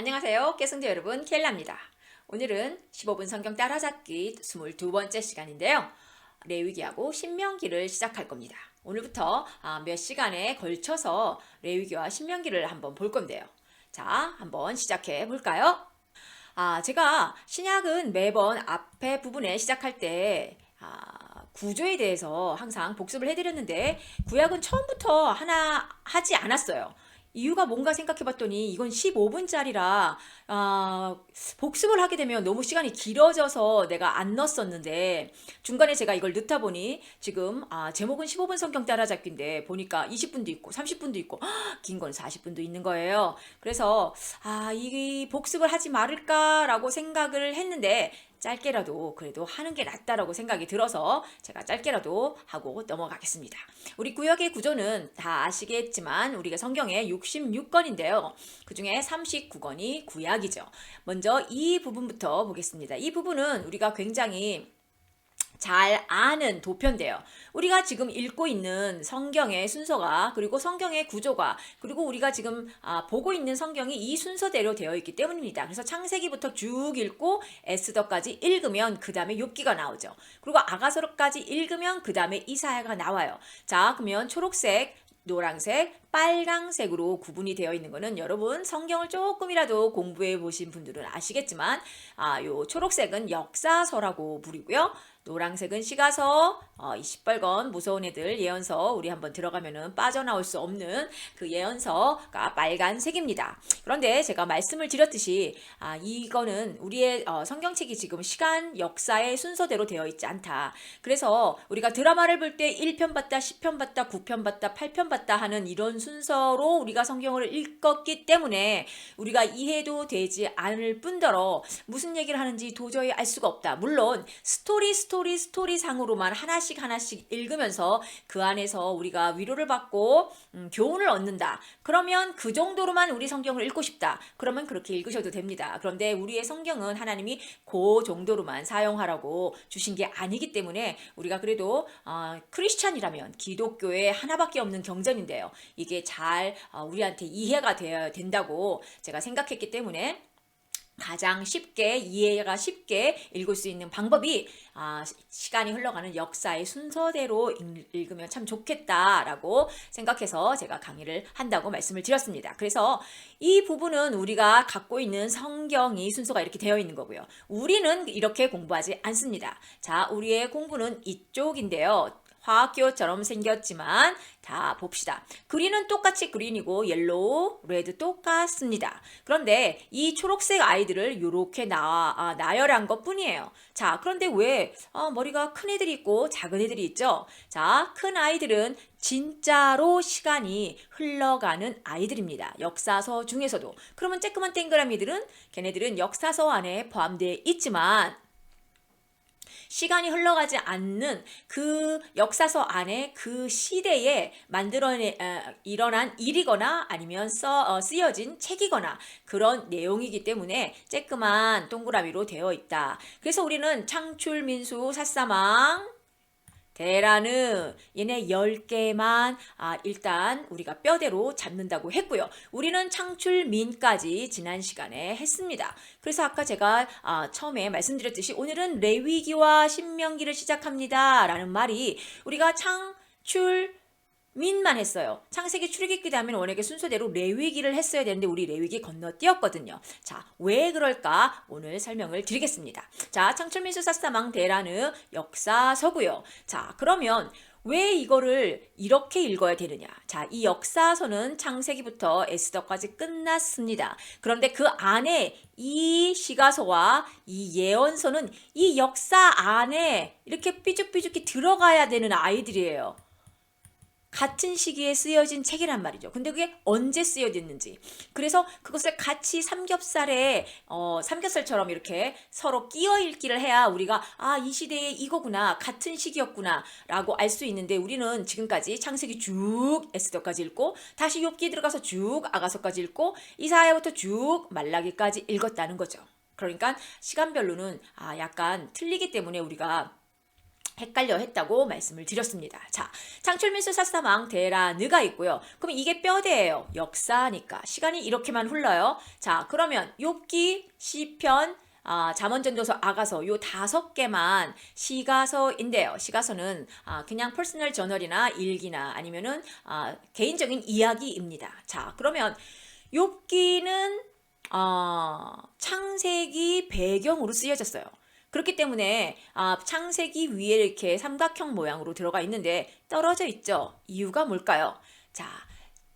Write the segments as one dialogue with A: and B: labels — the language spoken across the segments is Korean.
A: 안녕하세요. 깨승자 여러분, 켈라입니다. 오늘은 15분 성경 따라잡기 22번째 시간인데요. 레위기하고 신명기를 시작할 겁니다. 오늘부터 아, 몇 시간에 걸쳐서 레위기와 신명기를 한번 볼 건데요. 자, 한번 시작해 볼까요? 아, 제가 신약은 매번 앞에 부분에 시작할 때 아, 구조에 대해서 항상 복습을 해드렸는데 구약은 처음부터 하나 하지 않았어요. 이유가 뭔가 생각해 봤더니 이건 15분짜리라 아, 복습을 하게 되면 너무 시간이 길어져서 내가 안 넣었었는데 중간에 제가 이걸 넣다 보니 지금 아, 제목은 15분 성경 따라잡기인데 보니까 20분도 있고 30분도 있고 긴 건 40분도 있는 거예요. 그래서 아, 이 복습을 하지 말을까라고 생각을 했는데 짧게라도 그래도 하는 게 낫다라고 생각이 들어서 제가 짧게라도 하고 넘어가겠습니다. 우리 구역의 구조는 다 아시겠지만 우리가 성경에 66권인데요. 그 중에 39권이 구약이죠. 먼저 이 부분부터 보겠습니다. 이 부분은 우리가 굉장히 잘 아는 도표인데요. 우리가 지금 읽고 있는 성경의 순서가 그리고 성경의 구조가 그리고 우리가 지금 아, 보고 있는 성경이 이 순서대로 되어 있기 때문입니다. 그래서 창세기부터 쭉 읽고 에스더까지 읽으면 그 다음에 욥기가 나오죠. 그리고 아가서로까지 읽으면 그 다음에 이사야가 나와요. 자, 그러면 초록색 노란색, 빨강색으로 구분이 되어 있는 것은 여러분 성경을 조금이라도 공부해 보신 분들은 아시겠지만 아, 요 초록색은 역사서라고 부르고요. 노란색은 시가서, 어, 이 시뻘건 무서운 애들 예언서 우리 한번 들어가면은 빠져나올 수 없는 그 예언서가 빨간색입니다. 그런데 제가 말씀을 드렸듯이 아, 이거는 우리의 어, 성경책이 지금 시간 역사의 순서대로 되어 있지 않다. 그래서 우리가 드라마를 볼 때 1편 봤다, 10편 봤다, 9편 봤다, 8편 봤다 하는 이런 순서로 우리가 성경을 읽었기 때문에 우리가 이해도 되지 않을 뿐더러 무슨 얘기를 하는지 도저히 알 수가 없다. 물론 스토리 스토리 스토리 상으로만 하나씩 하나씩 읽으면서 그 안에서 우리가 위로를 받고 음, 교훈을 얻는다. 그러면 그 정도로만 우리 성경을 읽고 싶다. 그러면 그렇게 읽으셔도 됩니다. 그런데 우리의 성경은 하나님이 그 정도로만 사용하라고 주신 게 아니기 때문에 우리가 그래도 어, 크리스찬이라면 기독교에 하나밖에 없는 경전인데요. 이게 잘 어, 우리한테 이해가 되어야 된다고 제가 생각했기 때문에 가장 쉽게 이해가 쉽게 읽을 수 있는 방법이 아, 시간이 흘러가는 역사의 순서대로 읽- 읽으면 참 좋겠다라고 생각해서 제가 강의를 한다고 말씀을 드렸습니다. 그래서 이 부분은 우리가 갖고 있는 성경이 순서가 이렇게 되어 있는 거고요. 우리는 이렇게 공부하지 않습니다. 자, 우리의 공부는 이쪽인데요. 화학교처럼 생겼지만 다 봅시다. 그린은 똑같이 그린이고 옐로우, 레드 똑같습니다. 그런데 이 초록색 아이들을 이렇게 나, 아, 나열한 것 뿐이에요. 자, 그런데 왜 어, 머리가 큰 애들이 있고 작은 애들이 있죠? 자, 큰 아이들은 진짜로 시간이 흘러가는 아이들입니다. 역사서 중에서도. 그러면 쬐끄만 땡그라미들은 걔네들은 역사서 안에 포함되어 있지만 시간이 흘러가지 않는 그 역사서 안에 그 시대에 만들어내 어, 일어난 일이거나 아니면 써 어, 쓰여진 책이거나 그런 내용이기 때문에 쬐끄만 동그라미로 되어 있다. 그래서 우리는 창출 민수 사사망 대라는 얘네 10개만 아, 일단 우리가 뼈대로 잡는다고 했고요. 우리는 창출민까지 지난 시간에 했습니다. 그래서 아까 제가 아, 처음에 말씀드렸듯이 오늘은 레위기와 신명기를 시작합니다. 라는 말이 우리가 창출 민만 했어요. 창세기 출애굽기 다음에 원액의 순서대로 레위기를 했어야 되는데 우리 레위기 건너뛰었거든요. 자, 왜 그럴까? 오늘 설명을 드리겠습니다. 자, 창출민수 사사망 대라는 역사서고요. 자, 그러면 왜 이거를 이렇게 읽어야 되느냐? 자, 이 역사서는 창세기부터 에스더까지 끝났습니다. 그런데 그 안에 이 시가서와 이 예언서는 이 역사 안에 이렇게 삐죽삐죽히 들어가야 되는 아이들이에요. 같은 시기에 쓰여진 책이란 말이죠. 근데 그게 언제 쓰여졌는지. 그래서 그것을 같이 삼겹살에, 어, 삼겹살처럼 이렇게 서로 끼어 읽기를 해야 우리가, 아, 이 시대에 이거구나. 같은 시기였구나. 라고 알 수 있는데 우리는 지금까지 창세기 쭉 에스더까지 읽고, 다시 욥기 들어가서 쭉 아가서까지 읽고, 이사야부터 쭉 말라기까지 읽었다는 거죠. 그러니까 시간별로는, 아, 약간 틀리기 때문에 우리가 헷갈려 했다고 말씀을 드렸습니다. 자, 창출민수 사사망 데라느가 있고요. 그럼 이게 뼈대예요. 역사니까 시간이 이렇게만 흘러요. 자, 그러면 욥기, 시편, 아, 잠언전도서, 아가서 요 다섯 개만 시가서인데요. 시가서는 아, 그냥 퍼스널 저널이나 일기나 아니면은 아, 개인적인 이야기입니다. 자, 그러면 욥기는 어, 창세기 배경으로 쓰여졌어요. 그렇기 때문에 아, 창세기 위에 이렇게 삼각형 모양으로 들어가 있는데 떨어져 있죠. 이유가 뭘까요? 자,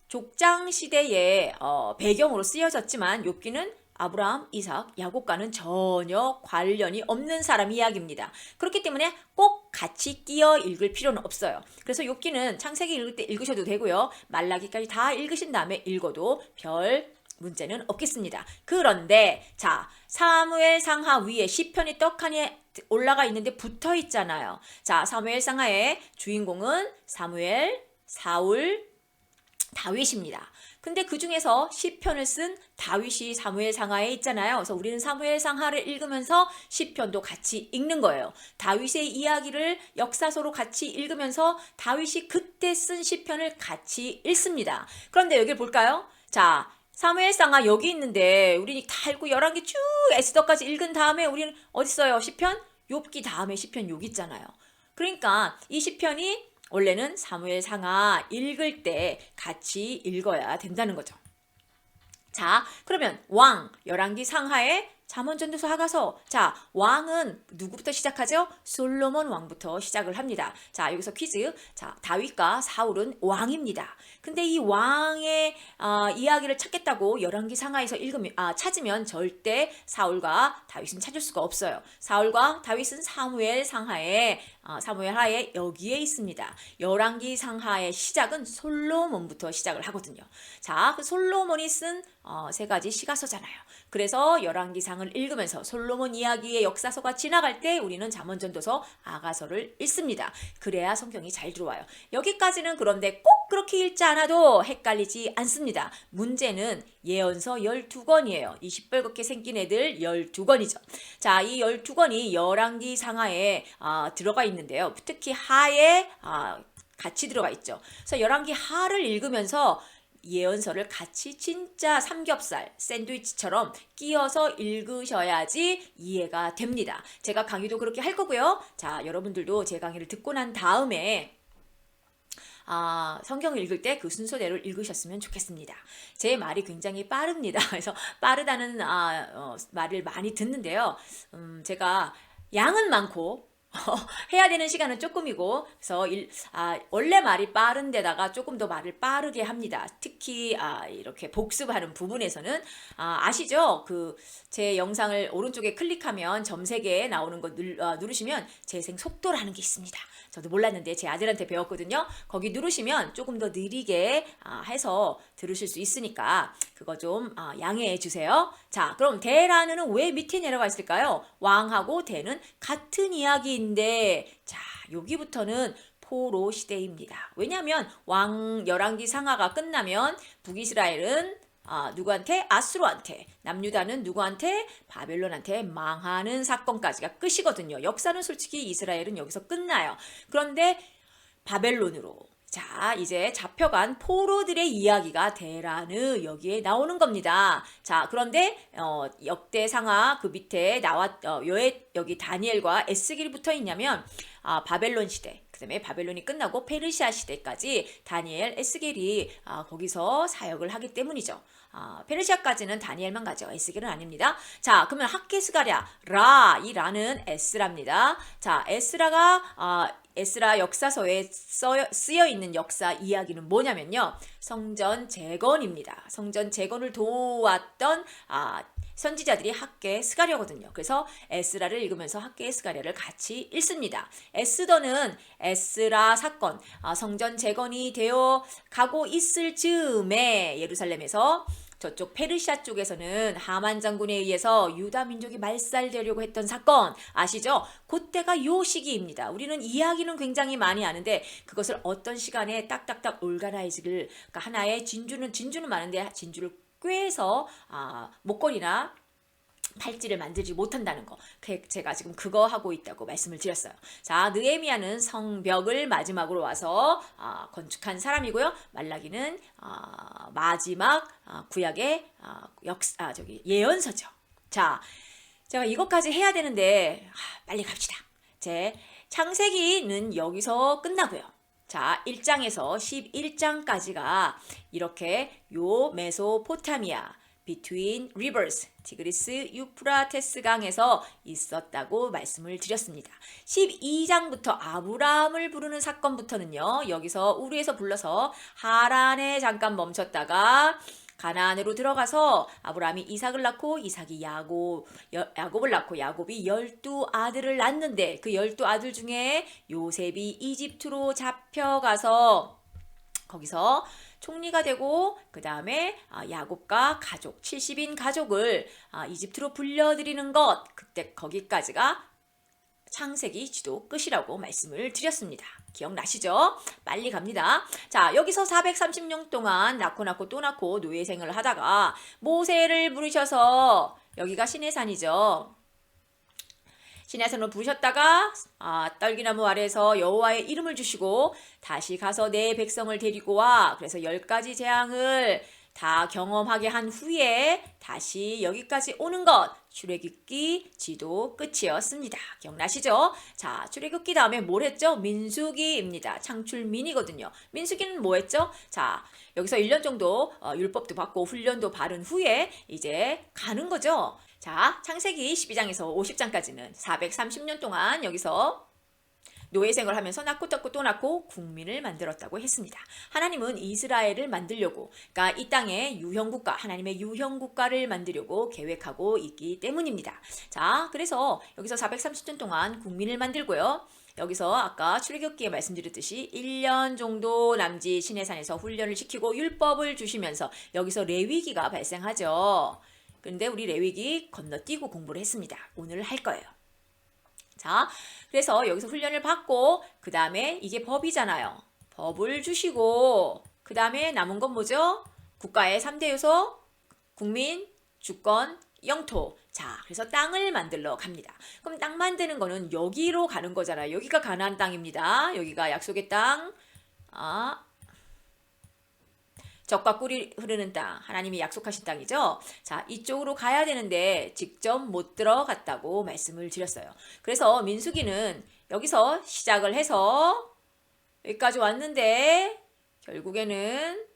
A: 족장 시대의 어, 배경으로 쓰여졌지만 욥기는 아브라함, 이삭, 야곱과는 전혀 관련이 없는 사람 이야기입니다. 그렇기 때문에 꼭 같이 끼어 읽을 필요는 없어요. 그래서 욥기는 창세기 읽을 때 읽으셔도 되고요. 말라기까지 다 읽으신 다음에 읽어도 별 문제는 없겠습니다. 그런데 자 사무엘 상하 위에 시편이 떡하니 올라가 있는데 붙어 있잖아요. 자 사무엘 상하의 주인공은 사무엘, 사울, 다윗입니다. 근데 그 중에서 시편을 쓴 다윗이 사무엘 상하에 있잖아요. 그래서 우리는 사무엘 상하를 읽으면서 시편도 같이 읽는 거예요. 다윗의 이야기를 역사서로 같이 읽으면서 다윗이 그때 쓴 시편을 같이 읽습니다. 그런데 여기 볼까요? 자, 사무엘상하 여기 있는데 우리 다 읽고 개쭉 에스더까지 읽은 다음에 우리는 어디 있어요? 시편? 욥기 다음에 시편 여기 있잖아요. 그러니까 이 시편이 원래는 사무엘상하 읽을 때 같이 읽어야 된다는 거죠. 자, 그러면 왕 열왕기 상하에 잠언전도서 하가서 자 왕은 누구부터 시작하죠? 솔로몬 왕부터 시작을 합니다. 자 여기서 퀴즈. 자 다윗과 사울은 왕입니다. 근데 이 왕의 어, 이야기를 찾겠다고 열왕기 상하에서 읽으면 아 찾으면 절대 사울과 다윗은 찾을 수가 없어요. 사울과 다윗은 사무엘 상하에 어, 사무엘 하에 여기에 있습니다. 열왕기 상하의 시작은 솔로몬부터 시작을 하거든요. 자, 그 솔로몬이 쓴 어, 세 가지 시가서잖아요. 그래서 열왕기상을 읽으면서 솔로몬 이야기의 역사서가 지나갈 때 우리는 잠언전도서 아가서를 읽습니다. 그래야 성경이 잘 들어와요. 여기까지는 그런데 꼭 그렇게 읽지 않아도 헷갈리지 않습니다. 문제는 예언서 12권이에요. 이 시뻘겋게 생긴 애들 12권이죠. 자, 이 12권이 열왕기 상하에 아, 들어가 있는데요. 특히 하에 아, 같이 들어가 있죠. 그래서 열왕기 하를 읽으면서 예언서를 같이 진짜 삼겹살 샌드위치처럼 끼어서 읽으셔야지 이해가 됩니다. 제가 강의도 그렇게 할 거고요. 자, 여러분들도 제 강의를 듣고 난 다음에 아, 성경을 읽을 때 그 순서대로 읽으셨으면 좋겠습니다. 제 말이 굉장히 빠릅니다. 그래서 빠르다는 아, 어, 말을 많이 듣는데요. 음, 제가 양은 많고 해야 되는 시간은 조금이고 그래서 일, 아, 원래 말이 빠른데다가 조금 더 말을 빠르게 합니다. 특히 아, 이렇게 복습하는 부분에서는 아, 아시죠? 그 제 영상을 오른쪽에 클릭하면 점세개에 나오는 거 누, 아, 누르시면 재생 속도라는 게 있습니다. 저도 몰랐는데 제 아들한테 배웠거든요. 거기 누르시면 조금 더 느리게 아, 해서 들으실 수 있으니까 그거 좀 아, 양해해 주세요. 자, 그럼 대라는 왜 밑에 내려가 있을까요? 왕하고 대는 같은 이야기인데 자, 여기부터는 포로 시대입니다. 왜냐하면 왕 열왕기 상하가 끝나면 북이스라엘은 아, 누구한테? 아수르한테. 남유다는 누구한테? 바벨론한테 망하는 사건까지가 끝이거든요. 역사는 솔직히 이스라엘은 여기서 끝나요. 그런데 바벨론으로 자, 이제 잡혀간 포로들의 이야기가 데라느 여기에 나오는 겁니다. 자, 그런데 어, 역대 상하 그 밑에 나왔 어, 왜 여기 다니엘과 에스겔이 붙어 있냐면 아, 바벨론 시대, 그다음에 바벨론이 끝나고 페르시아 시대까지 다니엘, 에스겔이 아, 거기서 사역을 하기 때문이죠. 아, 페르시아까지는 다니엘만 가죠. 에스겔은 아닙니다. 자, 그러면 학계스가랴 라, 이 라는 에스라입니다. 자, 에스라가 아, 에스라 역사서에 써, 쓰여 있는 역사 이야기는 뭐냐면요. 성전 재건입니다. 성전 재건을 도왔던 아, 선지자들이 학계 스가랴거든요. 그래서 에스라를 읽으면서 학계 스가랴를 같이 읽습니다. 에스더는 에스라 사건, 아, 성전 재건이 되어 가고 있을 즈음에 예루살렘에서 저쪽 페르시아 쪽에서는 하만 장군에 의해서 유다 민족이 말살되려고 했던 사건 아시죠? 그때가 요 시기입니다. 우리는 이야기는 굉장히 많이 아는데 그것을 어떤 시간에 딱딱딱 올가나이즈를 그러니까 하나의 진주는 진주는 많은데 진주를 꿰서 아, 목걸이나 팔찌를 만들지 못한다는 거. 그- 제가 지금 그거 하고 있다고 말씀을 드렸어요. 자, 느에미아는 성벽을 마지막으로 와서 아, 건축한 사람이고요. 말라기는 아, 마지막 아, 구약의 아, 역, 아, 저기 예언서죠. 자, 제가 이것까지 해야 되는데 아, 빨리 갑시다. 제 창세기는 여기서 끝나고요. 자, 1장에서 11장까지가 이렇게 요 메소포타미아 between rivers 티그리스 유프라테스 강에서 있었다고 말씀을 드렸습니다. 12장부터 아브라함을 부르는 사건부터는요. 여기서 우리에서 불러서 하란에 잠깐 멈췄다가 가나안으로 들어가서 아브라함이 이삭을 낳고 이삭이 야곱 여- 야곱을 낳고 야곱이 열두 아들을 낳는데 그 열두 아들 중에 요셉이 이집트로 잡혀가서 거기서 총리가 되고 그 다음에 야곱과 가족 70인 가족을 아, 이집트로 불려들이는 것 그때 거기까지가 창세기 지도 끝이라고 말씀을 드렸습니다. 기억나시죠? 빨리 갑니다. 자, 여기서 430년 동안 낳고 낳고 또 낳고 노예 생활을 하다가 모세를 부르셔서 여기가 시내산이죠. 시내산으로 부르셨다가 아, 떨기나무 아래에서 여호와의 이름을 주시고 다시 가서 내 백성을 데리고 와. 그래서 열 가지 재앙을 다 경험하게 한 후에 다시 여기까지 오는 것 출애굽기 지도 끝이었습니다. 기억나시죠? 자, 출애굽기 다음에 뭘 했죠? 민수기입니다. 창출민이거든요. 민수기는 뭐 했죠? 자, 여기서 1년 정도 어, 율법도 받고 훈련도 받은 후에 이제 가는 거죠. 자, 창세기 12장에서 50장까지는 430년 동안 여기서 노예 생활을 하면서 낳고 떴고 또 낳고 국민을 만들었다고 했습니다. 하나님은 이스라엘을 만들려고, 그러니까 이 땅에 유형 국가, 하나님의 유형 국가를 만들려고 계획하고 있기 때문입니다. 자, 그래서 여기서 430년 동안 국민을 만들고요. 여기서 아까 출애굽기에 말씀드렸듯이 1년 정도 남짓 시내산에서 훈련을 시키고 율법을 주시면서 여기서 레위기가 발생하죠. 그런데 우리 레위기 건너뛰고 공부를 했습니다. 오늘 할 거예요. 자, 그래서 여기서 훈련을 받고 그 다음에 이게 법이잖아요. 법을 주시고 그 다음에 남은 건 뭐죠? 국가의 3대 요소 국민, 주권, 영토. 자, 그래서 땅을 만들러 갑니다. 그럼 땅 만드는 거는 여기로 가는 거잖아요. 여기가 가나안 땅입니다. 여기가 약속의 땅. 아, 적과 꿀이 흐르는 땅, 하나님이 약속하신 땅이죠. 자, 이쪽으로 가야 되는데 직접 못 들어갔다고 말씀을 드렸어요. 그래서 민수기는 여기서 시작을 해서 여기까지 왔는데 결국에는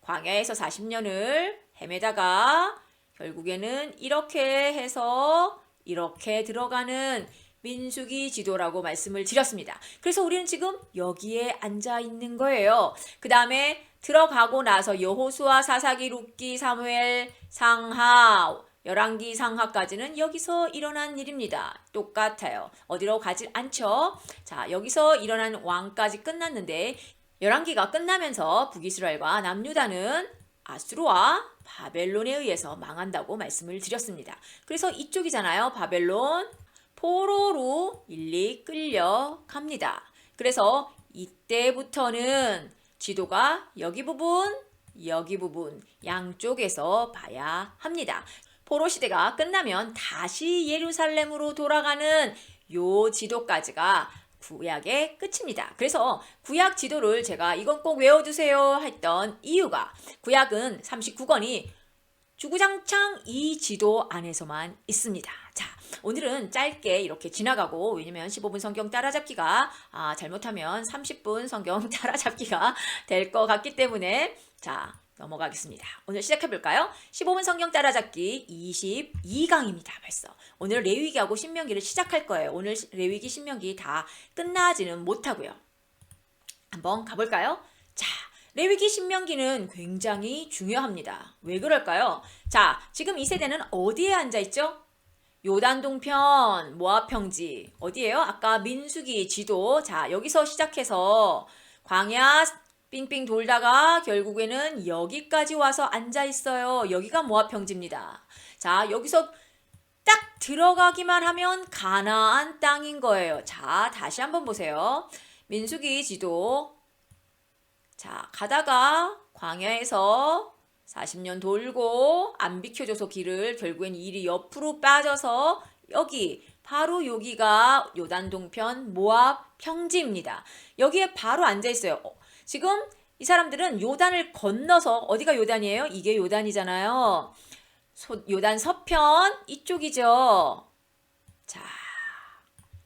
A: 광야에서 40년을 헤매다가 결국에는 이렇게 해서 이렇게 들어가는 민수기 지도라고 말씀을 드렸습니다. 그래서 우리는 지금 여기에 앉아 있는 거예요. 그 다음에 들어가고 나서 여호수아, 사사기, 룻기, 사무엘, 상하, 열왕기 상하까지는 여기서 일어난 일입니다. 똑같아요. 어디로 가지 않죠? 자, 여기서 일어난 왕까지 끝났는데 열왕기가 끝나면서 북이스라엘과 남유다는 아수르와 바벨론에 의해서 망한다고 말씀을 드렸습니다. 그래서 이쪽이잖아요. 바벨론, 포로로 일리 끌려갑니다. 그래서 이때부터는 지도가 여기 부분, 여기 부분 양쪽에서 봐야 합니다. 포로 시대가 끝나면 다시 예루살렘으로 돌아가는 요 지도까지가 구약의 끝입니다. 그래서 구약 지도를 제가 이건 꼭 외워두세요 했던 이유가 구약은 39권이 주구장창 이 지도 안에서만 있습니다. 자, 오늘은 짧게 이렇게 지나가고 왜냐면 15분 성경 따라잡기가 아, 잘못하면 30분 성경 따라잡기가 될 것 같기 때문에 자, 넘어가겠습니다. 오늘 시작해 볼까요? 15분 성경 따라잡기 22강입니다. 벌써. 오늘 레위기하고 신명기를 시작할 거예요. 오늘 레위기 신명기 다 끝나지는 못하고요. 한번 가볼까요? 자, 레위기 신명기는 굉장히 중요합니다. 왜 그럴까요? 자, 지금 이 세대는 어디에 앉아 있죠? 요단 동편, 모압 평지 어디예요? 아까 민수기 지도. 자, 여기서 시작해서 광야 빙빙 돌다가 결국에는 여기까지 와서 앉아 있어요. 여기가 모압 평지입니다. 자, 여기서 딱 들어가기만 하면 가나안 땅인 거예요. 자, 다시 한번 보세요. 민수기 지도. 자, 가다가 광야에서 40년 돌고 안 비켜줘서 길을 결국엔 일이 옆으로 빠져서 여기 바로 여기가 요단 동편 모압 평지입니다. 여기에 바로 앉아 있어요. 어, 지금 이 사람들은 요단을 건너서 어디가 요단이에요? 이게 요단이잖아요. 소- 요단 서편 이쪽이죠. 자,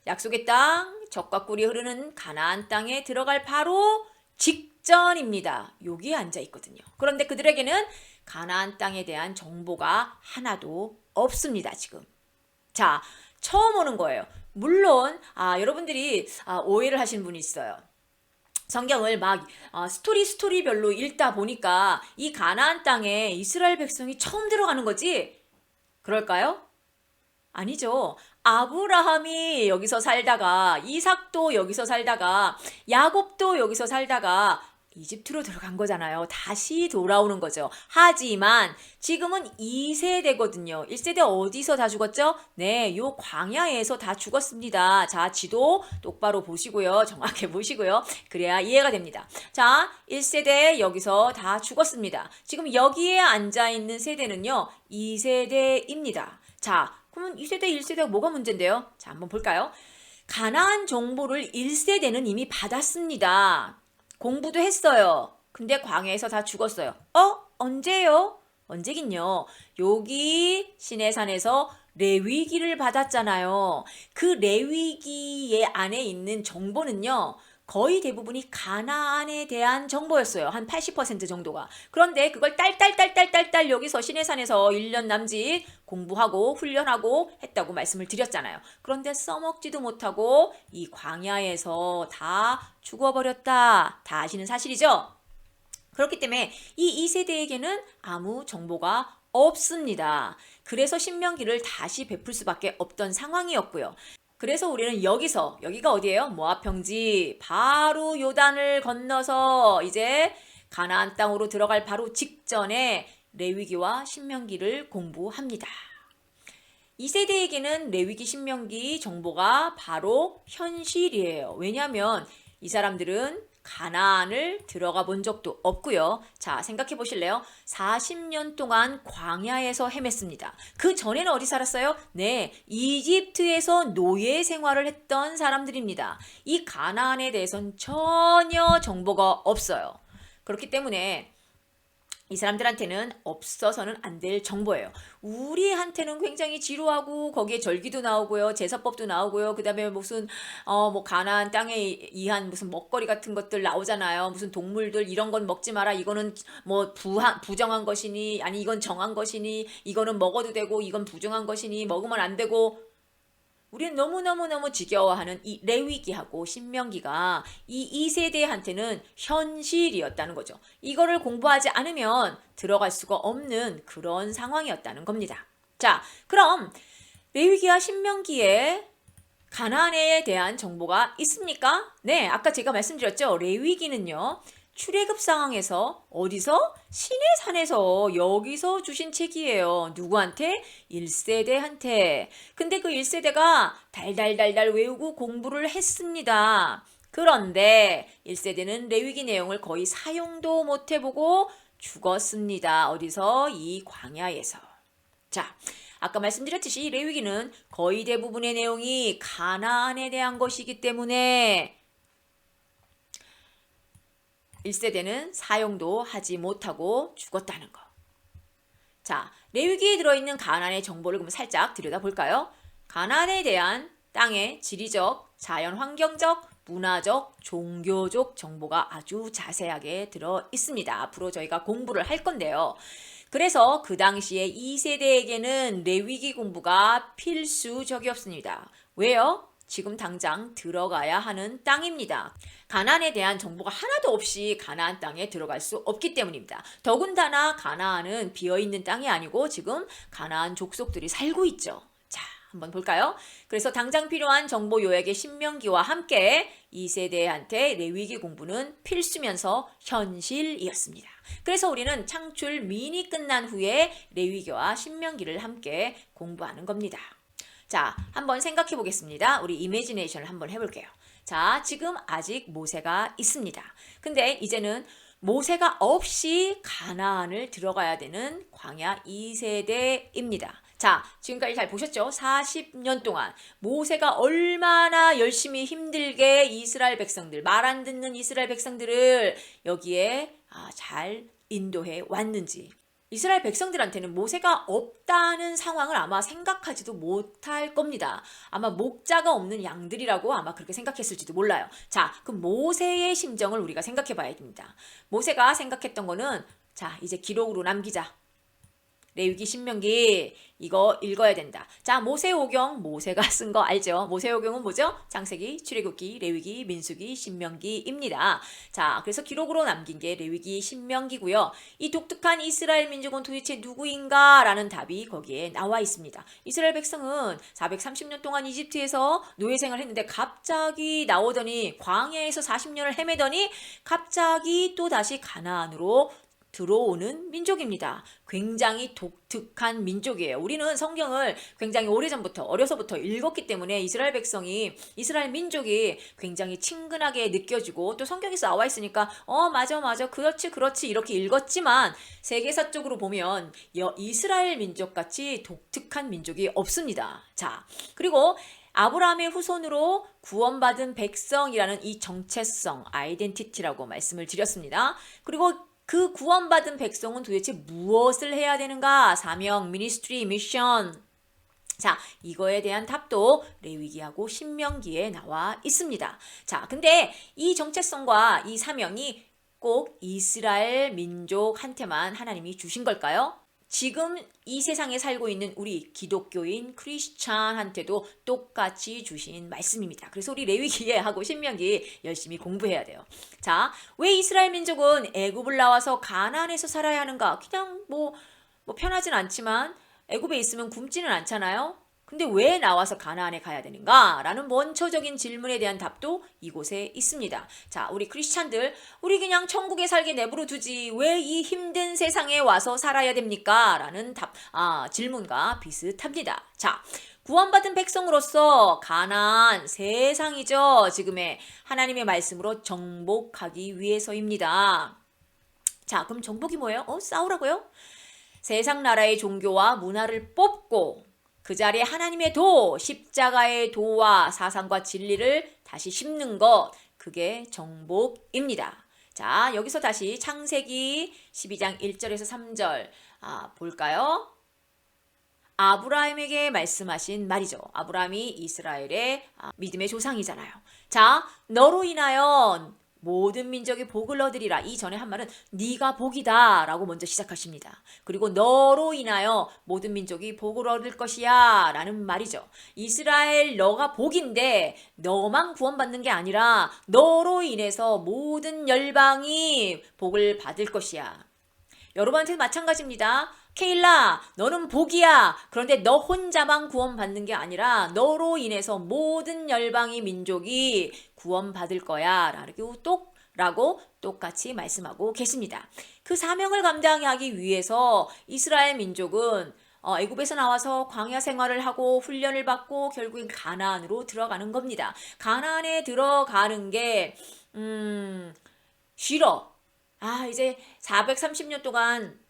A: 약속의 땅, 적과 꿀이 흐르는 가나안 땅에 들어갈 바로 직 전입니다. 여기에 앉아 있거든요. 그런데 그들에게는 가나안 땅에 대한 정보가 하나도 없습니다, 지금. 자, 처음 오는 거예요. 물론 아, 여러분들이 아, 오해를 하신 분이 있어요. 성경을 막 어, 스토리 스토리별로 읽다 보니까 이 가나안 땅에 이스라엘 백성이 처음 들어가는 거지? 그럴까요? 아니죠. 아브라함이 여기서 살다가 이삭도 여기서 살다가 야곱도 여기서 살다가 이집트로 들어간 거잖아요. 다시 돌아오는 거죠. 하지만 지금은 2세대거든요. 1세대 어디서 다 죽었죠? 네, 요 광야에서 다 죽었습니다. 자, 지도 똑바로 보시고요. 정확히 보시고요. 그래야 이해가 됩니다. 자, 1세대 여기서 다 죽었습니다. 지금 여기에 앉아 있는 세대는요. 2세대입니다. 자, 그러면 2세대, 1세대가 뭐가 문제인데요? 자, 한번 볼까요? 가나안 정보를 1세대는 이미 받았습니다. 공부도 했어요. 근데 광야에서 다 죽었어요. 어? 언제요? 언제긴요. 여기 시내산에서 레위기를 받았잖아요. 그 레위기의 안에 있는 정보는요. 거의 대부분이 가나안에 대한 정보였어요. 한 80% 정도가. 그런데 그걸 딸딸딸딸딸딸 여기서 시내산에서 1년 남짓 공부하고 훈련하고 했다고 말씀을 드렸잖아요. 그런데 써먹지도 못하고 이 광야에서 다 죽어버렸다. 다 아시는 사실이죠? 그렇기 때문에 이 2세대에게는 아무 정보가 없습니다. 그래서 신명기를 다시 베풀 수밖에 없던 상황이었고요. 그래서 우리는 여기서 여기가 어디예요? 모압 평지 바로 요단을 건너서 이제 가나안 땅으로 들어갈 바로 직전에 레위기와 신명기를 공부합니다. 2세대에게는 레위기 신명기 정보가 바로 현실이에요. 왜냐하면 이 사람들은 가나안을 들어가 본 적도 없고요. 자, 생각해 보실래요? 40년 동안 광야에서 헤맸습니다. 그 전에는 어디 살았어요? 네, 이집트에서 노예 생활을 했던 사람들입니다. 이 가나안에 대해서는 전혀 정보가 없어요. 그렇기 때문에 이 사람들한테는 없어서는 안 될 정보예요. 우리한테는 굉장히 지루하고 거기에 절기도 나오고요, 제사법도 나오고요. 그다음에 무슨 어 뭐 가나안 땅에 이한 무슨 먹거리 같은 것들 나오잖아요. 무슨 동물들 이런 건 먹지 마라. 이거는 뭐 부한 부정한 것이니 아니 이건 정한 것이니 이거는 먹어도 되고 이건 부정한 것이니 먹으면 안 되고 우리는 너무너무너무 지겨워하는 이 레위기하고 신명기가 이 2세대한테는 현실이었다는 거죠. 이거를 공부하지 않으면 들어갈 수가 없는 그런 상황이었다는 겁니다. 자, 그럼 레위기와 신명기에 가나안에 대한 정보가 있습니까? 네, 아까 제가 말씀드렸죠. 레위기는요. 출애굽 상황에서 어디서 시내산에서 여기서 주신 책이에요. 누구한테? 1세대한테. 근데 그 1세대가 달달달달 외우고 공부를 했습니다. 그런데 1세대는 레위기 내용을 거의 사용도 못 해보고 죽었습니다. 어디서? 이 광야에서. 자, 아까 말씀드렸듯이 레위기는 거의 대부분의 내용이 가나안에 대한 것이기 때문에 1세대는 사용도 하지 못하고 죽었다는 거. 자, 레위기에 들어있는 가나안의 정보를 그럼 살짝 들여다볼까요? 가나안에 대한 땅의 지리적, 자연 환경적, 문화적, 종교적 정보가 아주 자세하게 들어 있습니다. 앞으로 저희가 공부를 할 건데요. 그래서 그 당시에 2세대에게는 레위기 공부가 필수적이었습니다. 왜요? 지금 당장 들어가야 하는 땅입니다. 가나안에 대한 정보가 하나도 없이 가나안 땅에 들어갈 수 없기 때문입니다. 더군다나 가나안은 비어 있는 땅이 아니고 지금 가나안 족속들이 살고 있죠. 자, 한번 볼까요? 그래서 당장 필요한 정보 요약의 신명기와 함께 2세대한테 레위기 공부는 필수면서 현실이었습니다. 그래서 우리는 창출 민이 끝난 후에 레위기와 신명기를 함께 공부하는 겁니다. 자, 한번 생각해 보겠습니다. 우리 이미지네이션을 한번 해볼게요. 자, 지금 아직 모세가 있습니다. 근데 이제는 모세가 없이 가나안을 들어가야 되는 광야 2세대입니다. 자, 지금까지 잘 보셨죠? 40년 동안 모세가 얼마나 열심히 힘들게 이스라엘 백성들, 말 안 듣는 이스라엘 백성들을 여기에 아, 잘 인도해 왔는지. 이스라엘 백성들한테는 모세가 없다는 상황을 아마 생각하지도 못할 겁니다. 아마 목자가 없는 양들이라고 아마 그렇게 생각했을지도 몰라요. 자, 그 모세의 심정을 우리가 생각해 봐야 됩니다. 모세가 생각했던 거는 자, 이제 기록으로 남기자. 레위기 신명기 이거 읽어야 된다. 자, 모세오경 모세가 쓴 거 알죠? 모세오경은 뭐죠? 창세기, 출애굽기, 레위기, 민수기, 신명기입니다. 자, 그래서 기록으로 남긴 게 레위기, 신명기고요. 이 독특한 이스라엘 민족은 도대체 누구인가라는 답이 거기에 나와 있습니다. 이스라엘 백성은 430년 동안 이집트에서 노예 생활을 했는데 갑자기 나오더니 광야에서 40년을 헤매더니 갑자기 또 다시 가나안으로 들어오는 민족입니다. 굉장히 독특한 민족이에요. 우리는 성경을 굉장히 오래전부터 어려서부터 읽었기 때문에 이스라엘 백성이 이스라엘 민족이 굉장히 친근하게 느껴지고 또 성경에서 나와 있으니까 어 맞아 맞아 그렇지 그렇지 이렇게 읽었지만 세계사적으로 보면 여- 이스라엘 민족 같이 독특한 민족이 없습니다. 자 그리고 아브라함의 후손으로 구원받은 백성이라는 이 정체성, 아이덴티티라고 말씀을 드렸습니다. 그리고 그 구원받은 백성은 도대체 무엇을 해야 되는가? 사명, 미니스트리, 미션. 자, 이거에 대한 답도 레위기하고 신명기에 나와 있습니다. 자, 근데 이 정체성과 이 사명이 꼭 이스라엘 민족한테만 하나님이 주신 걸까요? 지금 이 세상에 살고 있는 우리 기독교인 크리스찬한테도 똑같이 주신 말씀입니다. 그래서 우리 레위기에 하고 신명기 열심히 공부해야 돼요. 자, 왜 이스라엘 민족은 애굽을 나와서 가나안에서 살아야 하는가? 그냥 뭐, 뭐 편하진 않지만 애굽에 있으면 굶지는 않잖아요. 근데 왜 나와서 가나안에 가야 되는가? 라는 원초적인 질문에 대한 답도 이곳에 있습니다. 자, 우리 크리스찬들, 우리 그냥 천국에 살게 내버려 두지 왜 이 힘든 세상에 와서 살아야 됩니까? 라는 답, 아, 질문과 비슷합니다. 자, 구원받은 백성으로서 가나안 세상이죠. 지금의 하나님의 말씀으로 정복하기 위해서입니다. 자, 그럼 정복이 뭐예요? 어, 싸우라고요? 세상 나라의 종교와 문화를 뽑고 그 자리에 하나님의 도, 십자가의 도와 사상과 진리를 다시 심는 것, 그게 정복입니다. 자, 여기서 다시 창세기 12장 1절에서 3절 아, 볼까요? 아브라함에게 말씀하신 말이죠. 아브라함이 이스라엘의 아, 믿음의 조상이잖아요. 자, 너로 인하여 모든 민족이 복을 얻으리라. 이 전에 한 말은 네가 복이다라고 먼저 시작하십니다. 그리고 너로 인하여 모든 민족이 복을 얻을 것이야라는 말이죠. 이스라엘 너가 복인데 너만 구원받는 게 아니라 너로 인해서 모든 열방이 복을 받을 것이야. 여러분한테 마찬가지입니다. 케일라, 너는 복이야. 그런데 너 혼자만 구원받는 게 아니라 너로 인해서 모든 열방의 민족이 구원받을 거야. 라고 똑 라고 똑같이 말씀하고 계십니다. 그 사명을 감당하기 위해서 이스라엘 민족은 어, 애굽에서 나와서 광야 생활을 하고 훈련을 받고 결국엔 가나안으로 들어가는 겁니다. 가나안에 들어가는 게 음, 싫어. 아, 이제 430년 동안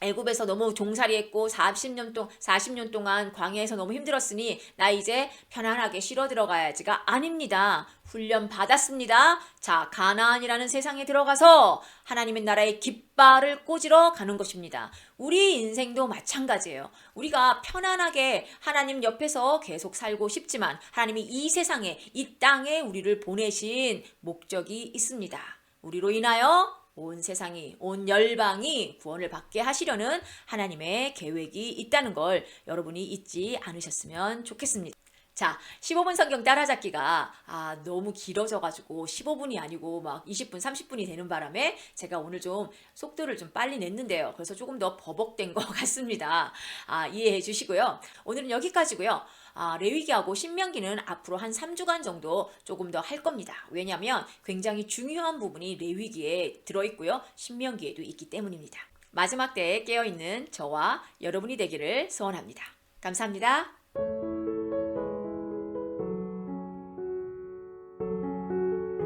A: 애굽에서 너무 종살이했고 40년 동 40년 동안 광야에서 너무 힘들었으니 나 이제 편안하게 쉬러 들어가야지가 아닙니다. 훈련 받았습니다. 자, 가나안이라는 세상에 들어가서 하나님의 나라의 깃발을 꽂으러 가는 것입니다. 우리 인생도 마찬가지예요. 우리가 편안하게 하나님 옆에서 계속 살고 싶지만 하나님이 이 세상에 이 땅에 우리를 보내신 목적이 있습니다. 우리로 인하여 온 세상이, 온 열방이 구원을 받게 하시려는 하나님의 계획이 있다는 걸 여러분이 잊지 않으셨으면 좋겠습니다. 자, 15분 성경 따라잡기가 아, 너무 길어져가지고 15분이 아니고 막 20분, 30분이 되는 바람에 제가 오늘 좀 속도를 좀 빨리 냈는데요. 그래서 조금 더 버벅된 것 같습니다. 아, 이해해 주시고요. 오늘은 여기까지고요. 아, 레위기하고 신명기는 앞으로 한 3주간 정도 조금 더 할 겁니다. 왜냐하면 굉장히 중요한 부분이 레위기에 들어있고요. 신명기에도 있기 때문입니다. 마지막 때에 깨어있는 저와 여러분이 되기를 소원합니다. 감사합니다.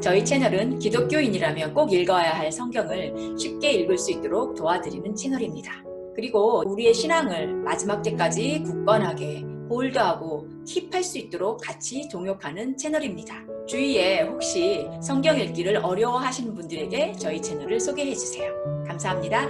A: 저희 채널은 기독교인이라면 꼭 읽어야 할 성경을 쉽게 읽을 수 있도록 도와드리는 채널입니다. 그리고 우리의 신앙을 마지막 때까지 굳건하게 홀드하고 킵할 수 있도록 같이 동역하는 채널입니다. 주위에 혹시 성경 읽기를 어려워하시는 분들에게 저희 채널을 소개해 주세요. 감사합니다.